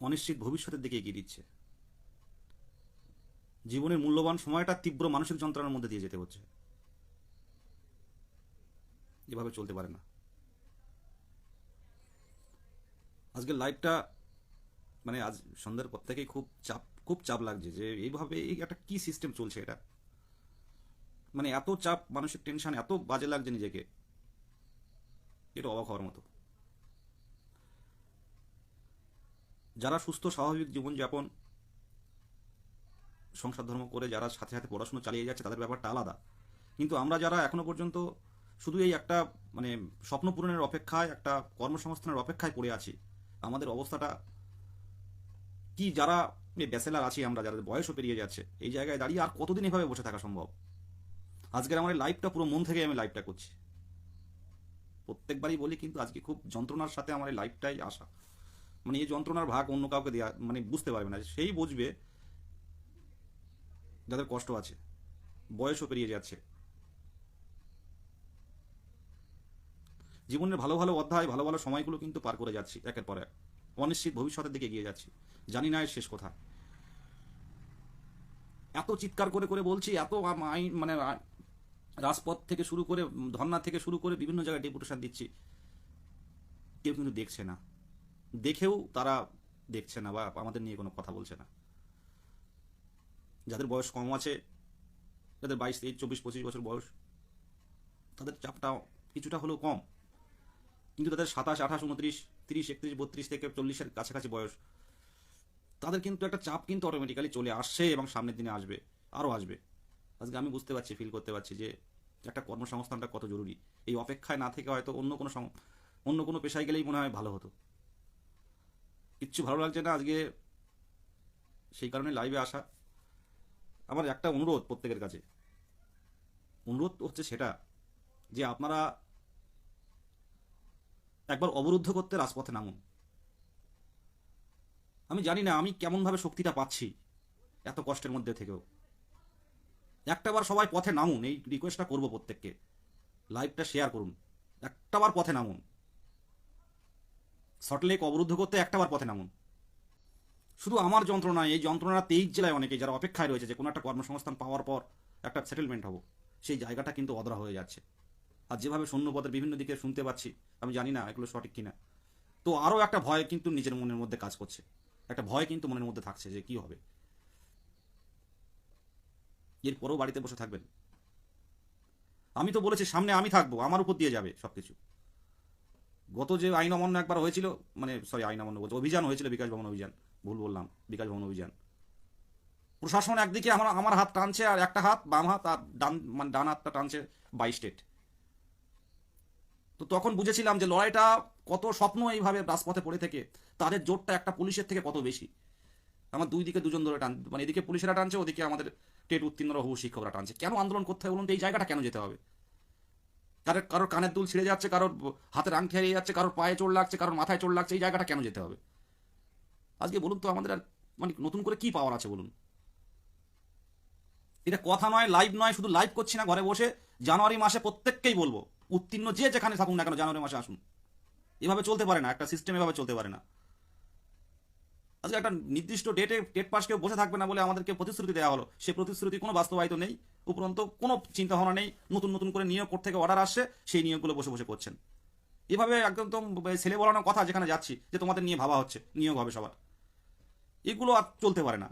অনিশ্চিত ভবিষ্যতের দিকে এগিয়ে দিচ্ছে। জীবনের মূল্যবান সময়টা তীব্র মানসিক যন্ত্রণার মধ্যে দিয়ে যেতে হচ্ছে। এভাবে চলতে পারে না। আজকের লাইফটা মানে আজ সন্ধ্যার পর থেকেই খুব চাপ খুব চাপ লাগছে যে এইভাবে এই একটা কি সিস্টেম চলছে এটা? মানে এত চাপ, মানসিক টেনশন এত বাজে লাগছে নিজেকে। এটা অবাক হওয়ার মতো। যারা সুস্থ, স্বাভাবিক জীবনযাপন, সংসার ধর্ম করে যারা সাথে সাথে পড়াশোনা চালিয়ে যাচ্ছে, তাদের ব্যাপারটা আলাদা। কিন্তু আমরা যারা এখনও পর্যন্ত শুধু এই একটা মানে স্বপ্ন পূরণের অপেক্ষায়, একটা কর্মসংস্থানের অপেক্ষায় পড়ে আছি, আমাদের অবস্থাটা কি যারা ব্যাচেলার আছি আমরা, যাদের বয়সও পেরিয়ে যাচ্ছে, এই জায়গায় দাঁড়িয়ে আর কতদিন এভাবে বসে থাকা সম্ভব? আজকের আমার লাইফটা পুরো মন থেকে আমি লাইফটা করছি। প্রত্যেকবারই বলি, কিন্তু আজকে খুব যন্ত্রণার সাথে আমার লাইফটাই আসা। মানে এই যন্ত্রণার ভাগ অন্য কাউকে দেওয়া মানে বুঝতে পারবে না সেই বুঝবে যাদের কষ্ট আছে, বয়সও পেরিয়ে যাচ্ছে। জীবনের ভালো ভালো অধ্যায়, ভালো ভালো সময়গুলো কিন্তু পার করে যাচ্ছি একের পর এক। অনিশ্চিত ভবিষ্যতের দিকে এগিয়ে যাচ্ছি। জানি না এর শেষ কথা। এত চিৎকার করে করে বলছি, এত আইন মানে রাজপথ থেকে শুরু করে, ধর্না থেকে শুরু করে বিভিন্ন জায়গায় ডেপুটেশন দিচ্ছি। কেউ কিন্তু দেখছে না। দেখেও তারা দেখছে না বা আমাদের নিয়ে কোনো কথা বলছে না। যাদের বয়স কম আছে, যাদের বাইশ, তেইশ, চব্বিশ, পঁচিশ বছর বয়স, তাদের চাপটা কিছুটা হলেও কম। কিন্তু তাদের সাতাশ, আঠাশ, উনত্রিশ, তিরিশ, একত্রিশ, বত্রিশ থেকে চল্লিশের কাছাকাছি বয়স, তাদের কিন্তু একটা চাপ কিন্তু অটোমেটিক্যালি চলে আসছে এবং সামনের দিনে আসবে, আরও আসবে। আজকে আমি বুঝতে পারছি ফিল করতে পারছি যে একটা কর্মসংস্থানটা কত জরুরি। এই অপেক্ষায় না থেকে হয়তো অন্য কোনো অন্য কোনো পেশায় গেলেই মনে হয় ভালো হতো। কিচ্ছু ভালো লাগছে না আজকে সেই কারণে লাইভে আসা। আমার একটা অনুরোধ প্রত্যেকের কাছে। অনুরোধ হচ্ছে সেটা যে আপনারা একবার অবরুদ্ধ করতে রাজপথে নামুন। আমি জানি না আমি কেমনভাবে শক্তিটা পাচ্ছি এত কষ্টের মধ্যে থেকেও। একটাবার সবাই পথে নামুন, এই রিকোয়েস্টটা করব প্রত্যেককে। লাইভটা শেয়ার করুন। একটাবার পথে নামুন। সল্টলেক অবরুদ্ধ করতে একটাবার পথে নামুন। শুধু আমার যন্ত্রণা, এই যন্ত্রণা তেইশ জেলায় অনেকে, যারা অপেক্ষায় রয়েছে যে কোনো একটা কর্মসংস্থান পাওয়ার পর একটা সেটেলমেন্ট হব। সেই জায়গাটা কিন্তু অধরা হয়ে যাচ্ছে। আর যেভাবে সৈন্যপদের বিভিন্ন দিকে শুনতে পাচ্ছি, আমি জানি না এগুলো সঠিক কিনা। তো আরও একটা ভয় কিন্তু নিজের মনের মধ্যে কাজ করছে। একটা ভয় কিন্তু মনের মধ্যে থাকছে যে কি হবে। এরপরেও বাড়িতে বসে থাকবেন। আমি তো বলেছি সামনে আমি থাকব, আমার উপর দিয়ে যাবে সবকিছু। গত যে আইন অমান্য একবার হয়েছিল মানে সরি আইন অমান্য বলছে, অভিযান হয়েছিল বিকাশ ভবন অভিযান, ভুল বললাম, বিকাশ ভবন অভিযান। প্রশাসন একদিকে আমার আমার হাত টানছে আর একটা হাত, বাম হাত আর ডান মানে ডান হাতটা টানছে বাই স্টেট। তো তখন বুঝেছিলাম যে লড়াইটা কত স্বপ্ন এইভাবে রাজপথে পড়ে থেকে, তাদের জোরটা একটা পুলিশের থেকে কত বেশি। আমার দুই দিকে দুজন ধরে টান মানে এদিকে পুলিশেরা টানছে, ওদিকে আমাদের টেট উত্তীর্ণ হবু শিক্ষকরা টানছে। কেন আন্দোলন করতে হবে বলুন এই জায়গাটা কেন যেতে হবে? কারোর কারোর কানের দুল ছিঁড়ে যাচ্ছে, কারোর হাতের আংটি হারিয়ে যাচ্ছে, কারোর পায়ে চোট লাগছে, কারোর মাথায় চোট লাগছে, এই জায়গাটা কেন যেতে হবে? আজকে বলুন তো আমাদের আর মানে নতুন করে কি পাওয়ার আছে বলুন? এটা কথা নয় লাইভ নয়, শুধু লাইভ করছি না ঘরে বসে, জানুয়ারি মাসে প্রত্যেককেই বলব, উত্তীর্ণ যে যেখানে থাকুন না কেন, জানুয়ারি মাসে আসুন। এভাবে চলতে পারে না, একটা সিস্টেম এভাবে চলতে পারে না। আজকে একটা নির্দিষ্ট ডেটে ডেট পাস কেউ বসে থাকবে না বলে আমাদেরকে প্রতিশ্রুতি দেওয়া হলো। সে প্রতিশ্রুতি কোনো বাস্তবায়িত নেই। উপরন্ত কোনো চিন্তা ভাবনা নেই। নতুন নতুন করে নিয়োগ কোর্ট থেকে অর্ডার আসছে। সেই নিয়োগগুলো বসে বসে করছেন। এভাবে একদম ছেলে বলানোর কথা যেখানে যাচ্ছি, যে তোমাদের নিয়ে ভাবা হচ্ছে, নিয়োগ হবে সবার। এগুলো আর চলতে পারে না।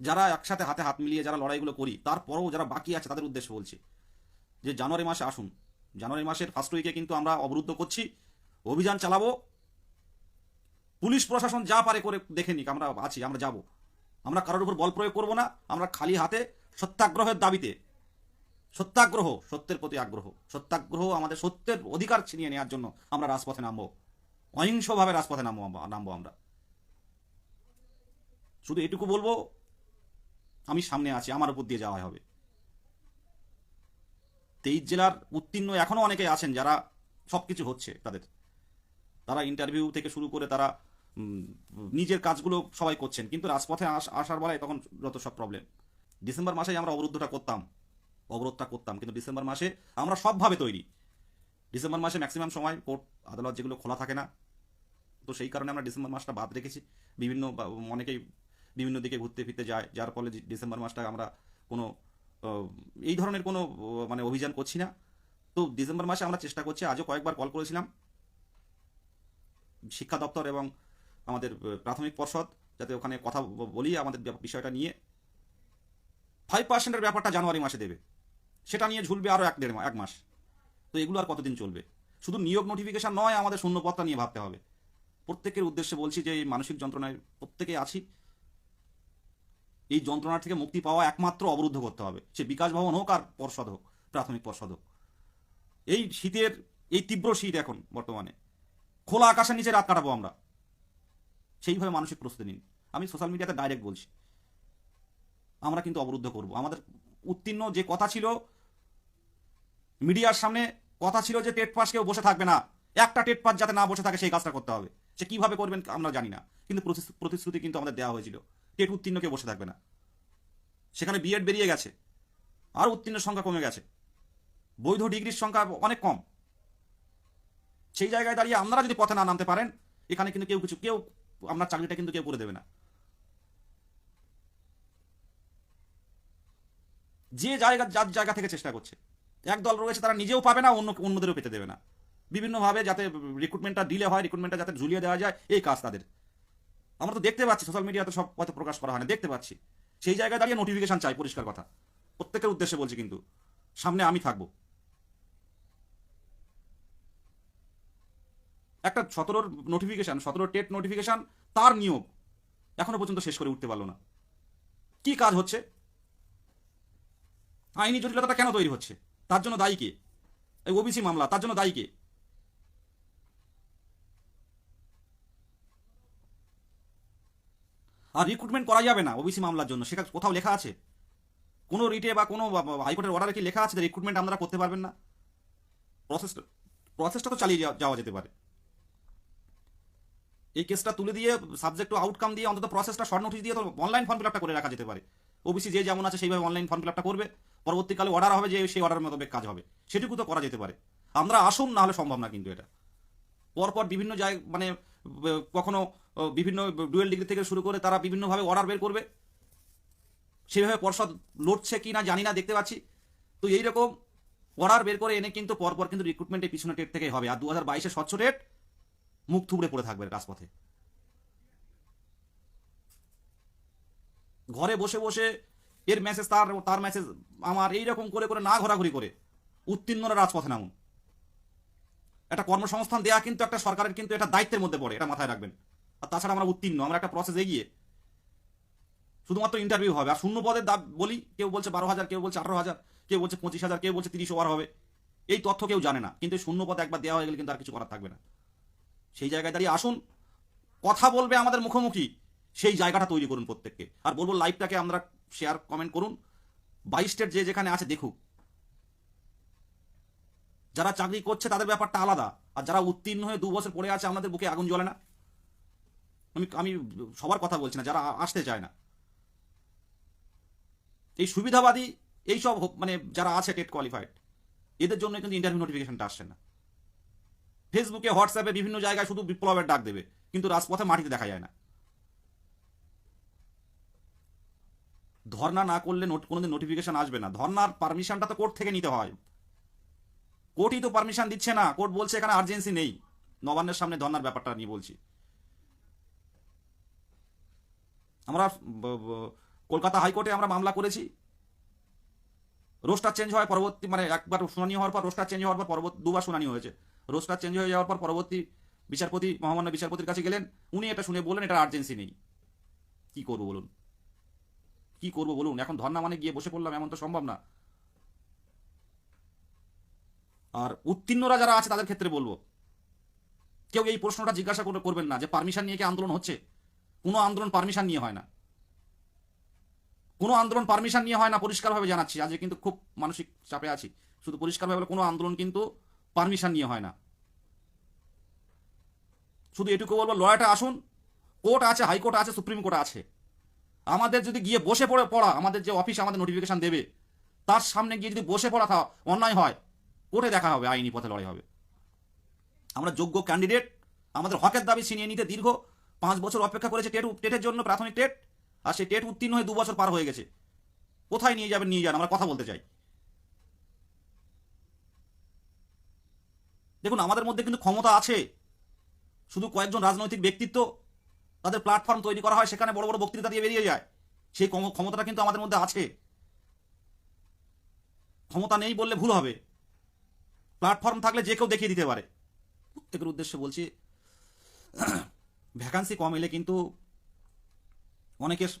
যারা একসাথে হাতে হাত মিলিয়ে যারা লড়াইগুলো করি, তারপরেও যারা বাকি আছে, তাদের উদ্দেশ্য বলছি যে জানুয়ারি মাসে আসুন। জানুয়ারি মাসের ফার্স্ট উইকে কিন্তু আমরা অবরুদ্ধ করছি। অভিযান চালাবো। পুলিশ প্রশাসন যা পারে করে দেখে নিক, আমরা আছি, আমরা যাব। আমরা কারোর উপর বল প্রয়োগ করব না, আমরা খালি হাতে সত্যাগ্রহের দাবিতে। সত্যাগ্রহ, সত্যের প্রতি আগ্রহ। সত্যাগ্রহ আমাদের সত্যের অধিকার ছিনিয়ে নেওয়ার জন্য আমরা রাজপথে নামবো। অহিংসভাবে রাজপথে নামবো নামবো আমরা। শুধু এটুকু বলব, আমি সামনে আছি, আমার উপর দিয়ে যাওয়া হবে। তেইশ জেলার উত্তীর্ণ এখনও অনেকে আছেন যারা সবকিছু হচ্ছে তাদের। তারা ইন্টারভিউ থেকে শুরু করে তারা নিজের কাজগুলো সবাই করছেন। কিন্তু রাজপথে আস- আসার বেলায় তখন যত সব প্রবলেম ডিসেম্বর মাসে আমরা অবরুদ্ধটা করতাম। অবরোধটা করতাম। কিন্তু ডিসেম্বর মাসে আমরা সবভাবে তৈরি। ডিসেম্বর মাসে ম্যাক্সিমাম সময় কোর্ট আদালত যেগুলো খোলা থাকে না, তো সেই কারণে আমরা ডিসেম্বর মাসটা বাদ রেখেছি। বিভিন্ন অনেকেই বিভিন্ন দিকে ঘুরতে ফিরতে যায়। যার ফলে ডিসেম্বর মাসটা আমরা কোনো এই ধরনের কোনো মানে অভিযান করছি না। তো ডিসেম্বর মাসে আমরা চেষ্টা করছি। আজও কয়েকবার কল করেছিলাম। শিক্ষা দপ্তর এবং আমাদের প্রাথমিক পর্ষদ, যাতে ওখানে কথা বলি আমাদের বিষয়টা নিয়ে। ফাইভ পার্সেন্টের ব্যাপারটা জানুয়ারি মাসে দেবে। সেটা নিয়ে ঝুলবে আরও এক দেড় এক মাস। তো এগুলো আর কতদিন চলবে? শুধু নিয়োগ নোটিফিকেশন নয়, আমাদের শূন্যপদটা নিয়ে ভাবতে হবে। প্রত্যেকের উদ্দেশ্যে বলছি যে এই মানসিক যন্ত্রণায় প্রত্যেকে আছি। এই যন্ত্রণা থেকে মুক্তি পাওয়া একমাত্র অবরুদ্ধ করতে হবে। সে বিকাশ ভবন হোক আর পর্ষদ হোক, প্রাথমিক পর্ষদ হোক। এই শীতের, এই তীব্র শীত এখন বর্তমানে। খোলা আকাশের নিচে রাত কাটাবো আমরা। সেইভাবে মানসিক প্রস্তুতি নিন। আমি সোশ্যাল মিডিয়াতে ডাইরেক্ট বলছি। আমরা কিন্তু অবরুদ্ধ করব। আমাদের উত্তীর্ণ যে কথা ছিল, মিডিয়ার সামনে কথা ছিল যে টেট পাস কেউ বসে থাকবে না। একটা টেট পাস যাতে না বসে থাকে, সেই কাজটা করতে হবে। সে কীভাবে করবেন আমরা জানি না। কিন্তু প্রতিশ্রুতি কিন্তু আমাদের দেওয়া হয়েছিল। টেট উত্তীর্ণ কেউ বসে থাকবে না। সেখানে বিএড বেরিয়ে গেছে। আর উত্তীর্ণের সংখ্যা কমে গেছে। বৈধ ডিগ্রির সংখ্যা অনেক কম। সেই জায়গায় দাঁড়িয়ে আপনারা যদি পথে না নামতে পারেন, এখানে কিন্তু কেউ কিছু, কেউ, আপনার চাকরিটা কিন্তু কেউ করে দেবে না। যে জায়গা, যার জায়গা থেকে চেষ্টা করছে, এক দল রয়েছে, তারা নিজেও পাবে না, অন্য, অন্যদেরও পেতে দেবে না। বিভিন্নভাবে যাতে রিক্রুটমেন্টটা ডিলে হয় রিক্রুটমেন্টটা যাতে ঝুলিয়ে দেওয়া যায়, এই কাজ তাদের। আমরা তো দেখতে পাচ্ছি সোশ্যাল মিডিয়াতে সব হয়তো প্রকাশ করা হয় না, দেখতে পাচ্ছি। সেই জায়গায় দাঁড়িয়ে নোটিফিকেশন চাই, পরিষ্কার কথা। প্রত্যেকের উদ্দেশ্যে বলছি কিন্তু, সামনে আমি থাকব। একটা সতেরোর নোটিফিকেশান সতেরো টেট নোটিফিকেশান তার নিয়োগ এখনও পর্যন্ত শেষ করে উঠতে পারল না। কি কাজ হচ্ছে? আইনি জটিলতাটা কেন তৈরি হচ্ছে? তার জন্য দায়ী কে? এই ওবিসি মামলা, তার জন্য দায়ী কে? আর রিক্রুটমেন্ট করা যাবে না ওবিসি মামলার জন্য, সেটা কোথাও লেখা আছে? কোনো রিটে বা কোনো হাইকোর্টের অর্ডারে কি লেখা আছে যে রিক্রুটমেন্ট আপনারা করতে পারবেন না? প্রসেসটা প্রসেসটা তো চালিয়ে যাওয়া যেতে পারে। এই কেসটা তুলে দিয়ে সাবজেক্ট টু আউটকাম দিয়ে অন্তত প্রসেসটা শর্ট নোটিস দিয়ে তো অনলাইন ফর্ম ফিল করে রাখা যেতে পারে। ওবিসি যে যেমন আছে সেইভাবে অনলাইন ফর্ম ফিল করবে। পরবর্তীকালে অর্ডার হবে যে সেই অর্ডার মোতাবেক কাজ হবে। সেটুকু তো করা যেতে পারে। আমরা আসুন না হলে সম্ভব না কিন্তু এটা। পরপর বিভিন্ন জায়গায় মানে কখনো বিভিন্ন ডুয়েল ডিগ্রি থেকে শুরু করে তারা বিভিন্নভাবে অর্ডার বের করবে। সেভাবে পর্ষদ লড়ছে কি না জানি না, দেখতে পাচ্ছি। তো এইরকম অর্ডার বের করে এনে কিন্তু পরপর কিন্তু রিক্রুটমেন্টের পিছনে টেট থেকে হবে। আর দু হাজার বাইশে স্বচ্ছ টেট মুখ থুবড়ে পড়ে থাকবে রাজপথে। ঘরে বসে বসে এর মেসেজ তার তার মেসেজ আমার এই রকম করে করে, না ঘোরাঘুরি করে উত্তীর্ণরা রাজপথে নামুন। একটা কর্মসংস্থান দেওয়া কিন্তু একটা সরকারের কিন্তু এটা দায়িত্বের মধ্যে পড়ে, এটা মাথায় রাখবেন। আর তাছাড়া আমরা উত্তীর্ণ, আমরা একটা প্রসেস এগিয়ে। শুধুমাত্র ইন্টারভিউ হবে, আর শূন্য পদের দাব বলি, কেউ বলছে বারো হাজার, কেউ বলছে আঠারো হাজার, কেউ বলছে পঁচিশ হাজার, কেউ বলছে তিরিশ ওভার হবে। এই তথ্য কেউ জানে না, কিন্তু শূন্য পদ একবার দেওয়া হয়ে গেলে কিন্তু আর কিছু করার থাকবে না। সেই জায়গায় দাঁড়িয়ে আসুন। কথা বলবে আমাদের মুখোমুখি। সেই জায়গাটা তৈরি করুন প্রত্যেককে। আর বলব লাইভটাকে আমরা শেয়ার কমেন্ট করুন। বাইশ স্টেট যে যেখানে আছে, দেখুক। যারা চাকরি করছে, তাদের ব্যাপারটা আলাদা। আর যারা উত্তীর্ণ হয়ে দু বছর পড়ে আছে, আমাদের বুকে আগুন জ্বলে না। আমি আমি সবার কথা বলছি না, যারা আসতে চায় না। এই সুবিধাবাদী, এইসব মানে যারা আছে, টেট কোয়ালিফাইড এদের জন্য কিন্তু ইন্টারভিউ নোটিফিকেশনটা আসছে না। ফেসবুকে, হোয়াটসঅ্যাপে বিভিন্ন জায়গায় শুধু বিপ্লবের ডাক দেবে। কিন্তু রাজপথে মাটিতে দেখা যায় না। ধর্না না করলে কোনোদিন নোটিফিকেশন আসবে না। ধর্নার পারমিশনটা তো কোর্ট থেকে নিতে হয়। কোর্টই তো পারমিশন দিচ্ছে না। কোর্ট বলছে এখানে আর্জেন্সি নেই। নবান্নের সামনে ধর্নার ব্যাপারটা নিয়ে বলছি। আমরা কলকাতা হাইকোর্টে আমরা মামলা করেছি। রোস্টার চেঞ্জ হয়, পরবর্তী মানে একবার শুনানি হওয়ার পর, রোস্টার চেঞ্জ হওয়ার পর পরবর্তী, দুবার শুনানি হয়েছে। রোস্টার চেঞ্জ হয়ে যাওয়ার পর পরবর্তী বিচারপতি, মহামান্য বিচারপতির কাছে গেলেন। উনি এটা শুনে বললেন এটা আর্জেন্সি নেই। কি করব বলুন? কি করব বলুন? এখন ধর্না মানে গিয়ে বসে পড়লাম, এমন তো সম্ভব না। আর উত্তীর্ণরা যারা আছে, তাদের ক্ষেত্রে বলব, কেউ এই প্রশ্নটা জিজ্ঞাসা করে করবেন না যে পারমিশন নিয়ে কি আন্দোলন হচ্ছে? কোনো আন্দোলন পারমিশন নিয়ে হয় না। কোনো আন্দোলন পারমিশন নিয়ে হয় না, পরিষ্কারভাবে জানাচ্ছি। আজকে কিন্তু খুব মানসিক চাপে আছি। শুধু পরিষ্কারভাবে কোনো আন্দোলন কিন্তু পারমিশন নিয়ে হয় না। শুধু এটুকু বলব লয়ারটা আসুন। কোর্ট আছে, হাইকোর্ট আছে, সুপ্রিম কোর্ট আছে। আমাদের যদি গিয়ে বসে পড়ে পড়া, আমাদের যে অফিস আমাদের নোটিফিকেশন দেবে, তার সামনে গিয়ে যদি বসে পড়া থা- অন্যায় হয়, কোর্টে দেখা হবে, আইনি পথে লড়াই হবে। আমরা যোগ্য ক্যান্ডিডেট আমাদের হকের দাবি ছিনিয়ে নিতে দীর্ঘ পাঁচ বছর অপেক্ষা করেছে টেট টেটের জন্য প্রাথমিক টেট। আর সেই টেট উত্তীর্ণ হয়ে দু বছর পার হয়ে গেছে। কোথায় নিয়ে যাবেন, নিয়ে যান, আমরা কথা বলতে চাই। দেখুন, আমাদের মধ্যে কিন্তু ক্ষমতা আছে। শুধু কয়েকজন রাজনৈতিক ব্যক্তিত্ব তাদের প্ল্যাটফর্ম তৈরি করা হয়, সেখানে বড় বড় বক্তৃতা দিয়ে বেরিয়ে যায়। সেই ক্ষম- ক্ষমতাটা কিন্তু আমাদের মধ্যে আছে। ক্ষমতা নেই বললে ভুল হবে। প্ল্যাটফর্ম থাকলে যে কেউ দেখিয়ে দিতে পারে। প্রত্যেকের উদ্দেশ্যে বলছি ভ্যাকান্সি কম এলে কিন্তু অনেকের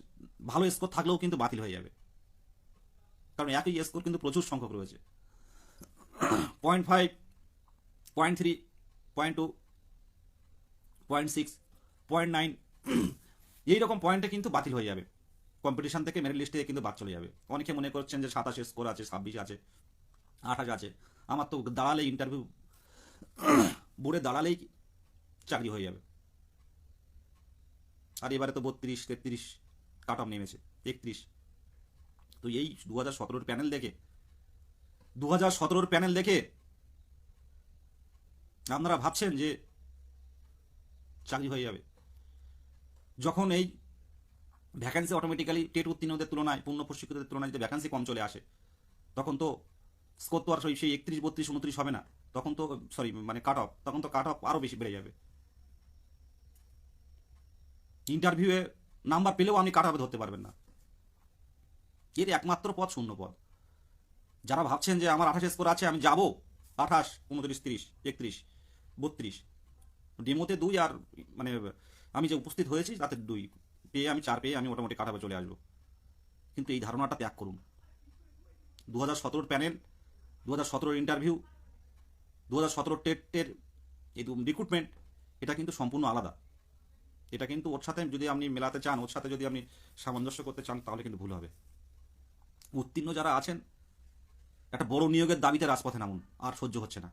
ভালো স্কোর থাকলেও কিন্তু বাতিল হয়ে যাবে। কারণ একই স্কোর কিন্তু প্রচুর সংখ্যক রয়েছে। Point five point three point two point six point nine এইরকম পয়েন্টে কিন্তু বাতিল হয়ে যাবে। কম্পিটিশান থেকে মেরিট লিস্টে কিন্তু বাদ চলে যাবে। অনেকে মনে করছেন যে সাতাশে স্কোর আছে, ছাব্বিশ আছে, আঠাশ আছে। আমার তো দাঁড়ালেই ইন্টারভিউ বোর্ডে দাঁড়ালেই চাকরি হয়ে যাবে। আর এবারে তো বত্রিশ, তেত্রিশ কাট অফ নেমেছে, একত্রিশ। তো এই দু হাজার প্যানেল দেখে, দু হাজার সতেরোর প্যানেল দেখে আপনারা ভাবছেন যে চাকরি হয়ে যাবে। যখন এই ভ্যাকান্সি অটোমেটিক্যালি টেট উত্তীর্ণদের তুলনায়, পূর্ণ প্রশিক্ষিতদের তুলনায় যদি ভ্যাকান্সি কম চলে আসে, তখন তো স্কোর তো আর সেই একত্রিশ, বত্রিশ, উনত্রিশ হবে না। তখন তো সরি মানে কাট অফ তখন তো কাট অফ আরও বেশি বেড়ে যাবে। ইন্টারভিউয়ে নাম্বার পেলেও আপনি কাট অফে ধরতে পারবেন না। এর একমাত্র পদ শূন্য পদ যারা ভাবছেন যে আমার আঠাশ স্কোর আছে, আমি যাব। আঠাশ, উনত্রিশ, তিরিশ, একত্রিশ, বত্রিশ। ডেমোতে দুই আর মানে আমি যে উপস্থিত হয়েছি, তাতে দুই। পেয়ে আমি চার পেয়ে আমি মোটামুটি কাটাবে চলে আসব। কিন্তু এই ধারণাটা ত্যাগ করুন। দু হাজার সতেরোর প্যানেল দু হাজার সতেরোর ইন্টারভিউ দু হাজার সতেরো টেটের এই রিক্রুটমেন্ট এটা কিন্তু সম্পূর্ণ আলাদা। এটা কিন্তু ওর সাথে যদি আপনি মেলাতে চান, ওর সাথে যদি আপনি সামঞ্জস্য করতে চান, তাহলে কিন্তু ভুল হবে। উত্তীর্ণ যারা আছেন, একটা বড় নিয়োগের দাবিতে রাজপথে নামুন, আর সহ্য হচ্ছে না।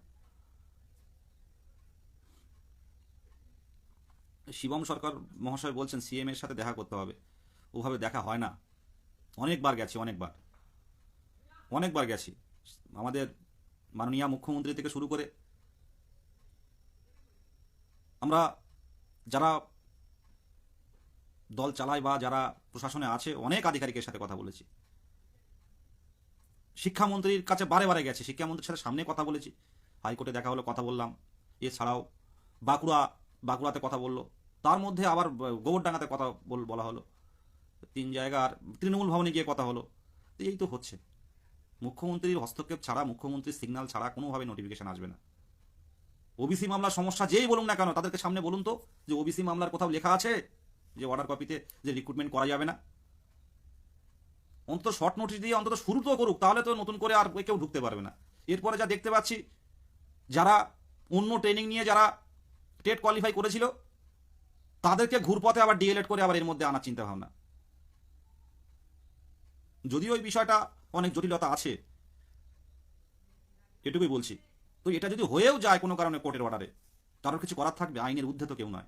শিবম সরকার মহাশয় বলছেন, সিএম এর সাথে দেখা করতে হবে। ওভাবে দেখা হয় না। অনেকবার গেছি, অনেকবার। অনেকবার গেছি। আমাদের মাননীয় মুখ্যমন্ত্রী থেকে শুরু করে আমরা যারা দল চালায় বা যারা প্রশাসনে আছে, অনেক আধিকারিকের সাথে কথা বলেছি। শিক্ষামন্ত্রীর কাছে বারে বারে গেছে, শিক্ষামন্ত্রীর সাথে সামনে কথা বলেছি। হাইকোর্টে দেখা হলো, কথা বললাম। এছাড়াও বাঁকুড়া, বাঁকুড়াতে কথা বলল। তার মধ্যে আবার গোবরডাঙ্গাতে কথা বল- হলো। তিন জায়গার তৃণমূল ভবনে গিয়ে কথা হলো। এই তো হচ্ছে। মুখ্যমন্ত্রীর হস্তক্ষেপ ছাড়া, মুখ্যমন্ত্রীর সিগন্যাল ছাড়া কোনোভাবে নোটিফিকেশন আসবে না। ওবিসি মামলার সমস্যা যেই বলুন না কেন, তাদেরকে সামনে বলুন তো যে ওবিসি মামলার কোথাও লেখা আছে? যে অর্ডার কপিতে যে রিক্রুটমেন্ট করা যাবে না। অন্তত শর্ট নোটিশ দিয়ে অন্তত শুরু তো করুক, তাহলে তো নতুন করে আর কেউ ঢুকতে পারবে না। এরপরে যা দেখতে পাচ্ছি, যারা অন্য ট্রেনিং নিয়ে যারা টেট কোয়ালিফাই করেছিল, তাদেরকে ঘুরপথে আবার ডিএলএড করে আবার এর মধ্যে আনার চিন্তা ভাবনা। যদিও ওই বিষয়টা অনেক জটিলতা আছে, এটুকুই বলছি। তো এটা যদি হয়েও যায় কোনো কারণে কোর্টের অর্ডারে কারোর কিছু করার থাকবে, আইনের ঊর্ধ্বে তো কেউ নয়।